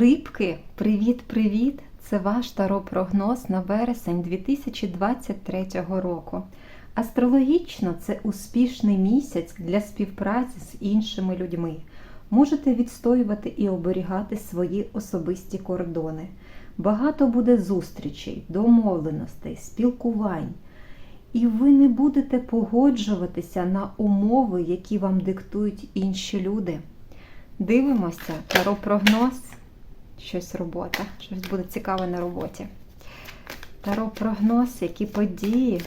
Рибки, привіт-привіт! Це ваш таро-прогноз на вересень 2023 року. Астрологічно це успішний місяць для співпраці з іншими людьми. Можете відстоювати і оберігати свої особисті кордони. Багато буде зустрічей, домовленостей, спілкувань. І ви не будете погоджуватися на умови, які вам диктують інші люди. Дивимося, таро-прогноз. Щось робота, щось буде цікаве на роботі. Таро-прогноз, які події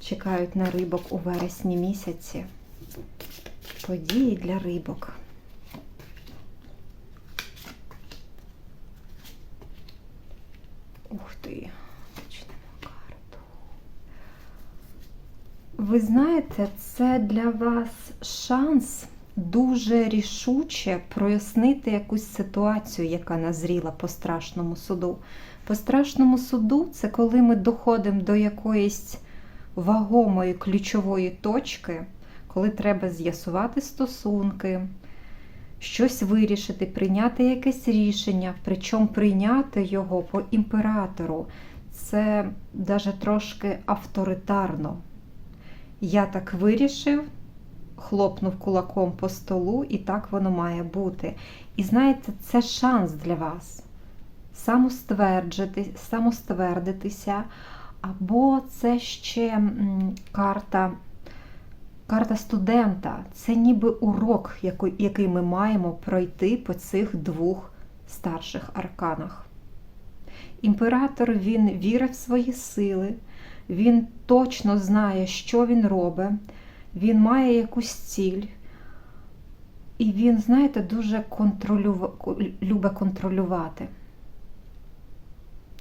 чекають на рибок у вересні місяці. Події для рибок. Ух ти, почнемо карту. Ви знаєте, це для вас шанс дуже рішуче прояснити якусь ситуацію, яка назріла по страшному суду. По страшному суду це коли ми доходимо до якоїсь вагомої ключової точки, коли треба з'ясувати стосунки, щось вирішити, прийняти якесь рішення, причому прийняти його по імператору. Це навіть трошки авторитарно. Я так вирішив, хлопнув кулаком по столу, і так воно має бути. І знаєте, це шанс для вас самоствердитися, або це ще карта. Карта студента це ніби урок, який ми маємо пройти по цих двох старших арканах. Імператор він вірить в свої сили, він точно знає, що він робить, він має якусь ціль. І він, знаєте, дуже контролюва... любить контролювати.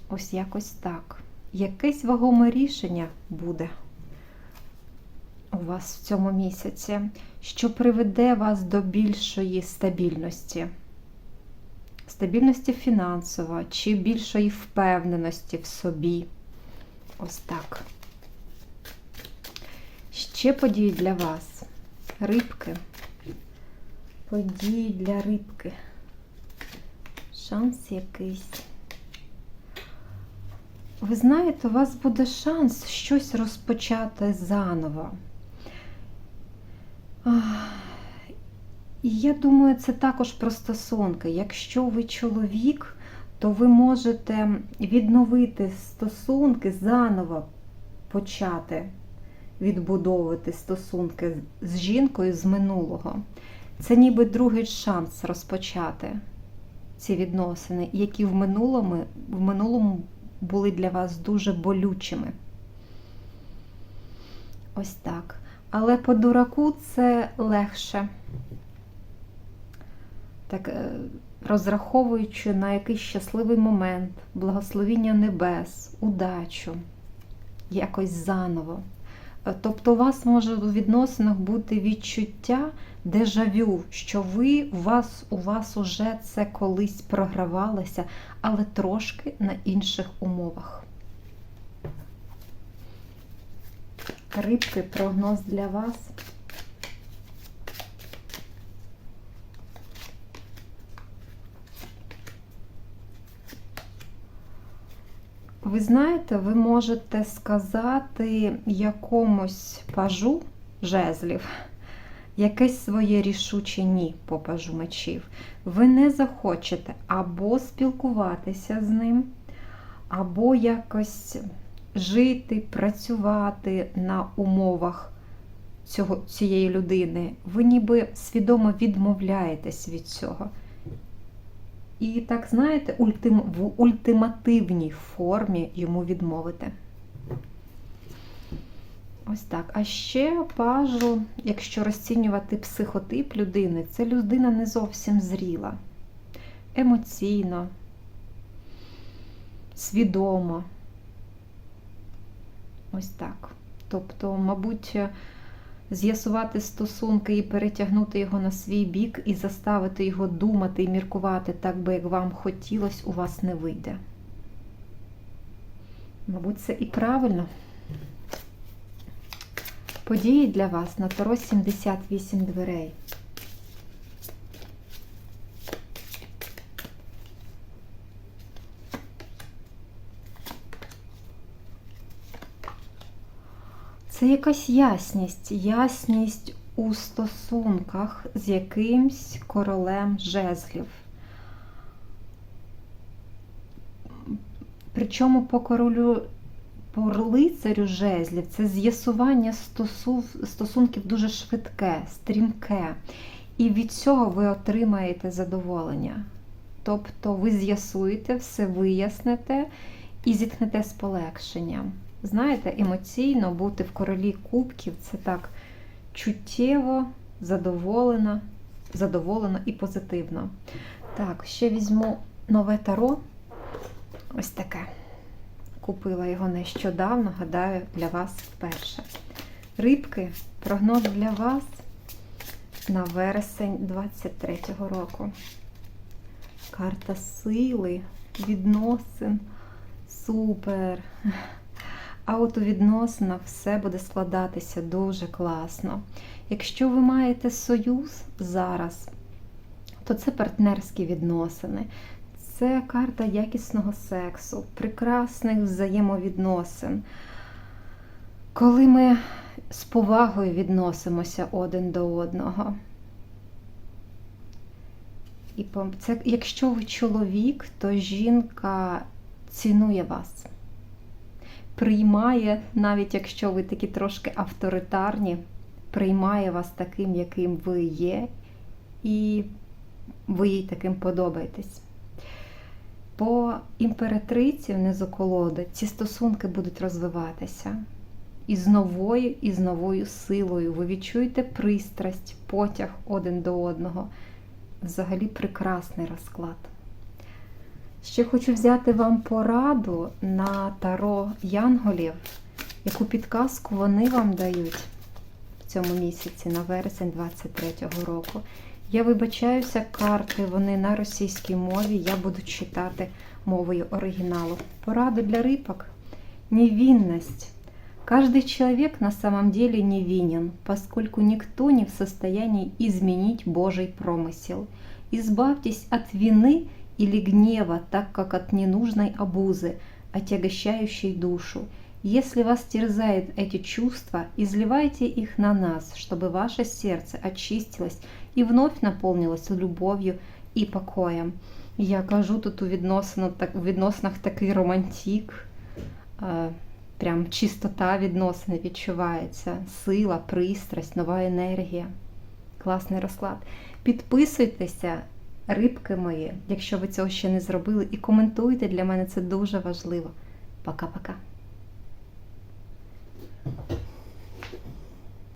Ось якось так. Якесь вагоме рішення буде у вас в цьому місяці, що приведе вас до більшої стабільності. Стабільності фінансово чи більшої впевненості в собі. Ось так. Ще події для вас. Рибки. Події для рибки. Шанс якийсь. Ви знаєте, у вас буде шанс щось розпочати заново. І я думаю, це також про стосунки. Якщо ви чоловік, то ви можете відновити стосунки, заново почати відбудовувати стосунки з жінкою з минулого. Це ніби другий шанс розпочати ці відносини, які в минулому, в минулому були для вас дуже болючими. Ось так. Але по дураку це легше. Так, розраховуючи на якийсь щасливий момент, благословіння небес, удачу, якось заново. Тобто у вас може у відносинах бути відчуття дежавю, що ви у вас у вас уже це колись програвалося, але трошки на інших умовах. Рибки, прогноз для вас. Ви знаєте, ви можете сказати якомусь пажу жезлів, якесь своє рішуче ні по пажу мечів. Ви не захочете або спілкуватися з ним, або якось жити, працювати на умовах цього, цієї людини. Ви ніби свідомо відмовляєтесь від цього. І так, знаєте, ультим, в ультимативній формі йому відмовити. Ось так. А ще пажу, якщо розцінювати психотип людини, це людина не зовсім зріла, емоційно, свідомо. Ось так. Тобто, мабуть, з'ясувати стосунки і перетягнути його на свій бік, і заставити його думати і міркувати так би, як вам хотілося, у вас не вийде. Мабуть, це і правильно. Події для вас на Таро 78 дверей. Це якась ясність, ясність у стосунках з якимсь королем жезлів. Причому по королю, по лицарю жезлів це з'ясування стосунків дуже швидке, стрімке. І від цього ви отримаєте задоволення. Тобто ви з'ясуєте, все виясните і зіткнете з полегшенням. Знаєте, емоційно бути в королі кубків це так чуттєво, задоволено, задоволено і позитивно. Так, ще візьму нове таро. Ось таке. Купила його нещодавно, гадаю, для вас вперше. Рибки, прогноз для вас на вересень 23-го року. Карта сили, відносин. Супер. А от у відносинах все буде складатися дуже класно. Якщо ви маєте союз зараз, то це партнерські відносини. Це карта якісного сексу, прекрасних взаємовідносин. Коли ми з повагою відносимося один до одного. І це, якщо ви чоловік, то жінка цінує вас, приймає, навіть якщо ви такі трошки авторитарні, приймає вас таким, яким ви є, і ви їй таким подобаєтесь. По імператриці внизу колоди ці стосунки будуть розвиватися. І з новою, і з новою силою. Ви відчуєте пристрасть, потяг один до одного. Взагалі прекрасний розклад. Ще хочу взяти вам пораду на таро Янголів, яку підказку вони вам дають в цьому місяці, на вересень 23-го року. Я вибачаюся, карти вони на російській мові, я буду читати мовою оригіналу. Пораду для рыбок. Невинность. Каждый человек на самом деле невинен, поскольку никто не в состоянии изменить Божий промысел. Избавьтесь от вины или гнева, так как от ненужной обузы, отягощающей душу. Если вас терзают эти чувства, изливайте их на нас, чтобы ваше сердце очистилось і вновь наповнилось любов'ю і покоєм. Я кажу тут у, відносинах, так, у відносинах такий романтик, е, прям чистота відносин відчувається, сила, пристрасть, нова енергія. Класний розклад. Підписуйтеся, рибки мої, якщо ви цього ще не зробили, і коментуйте, для мене це дуже важливо. Пока-пока.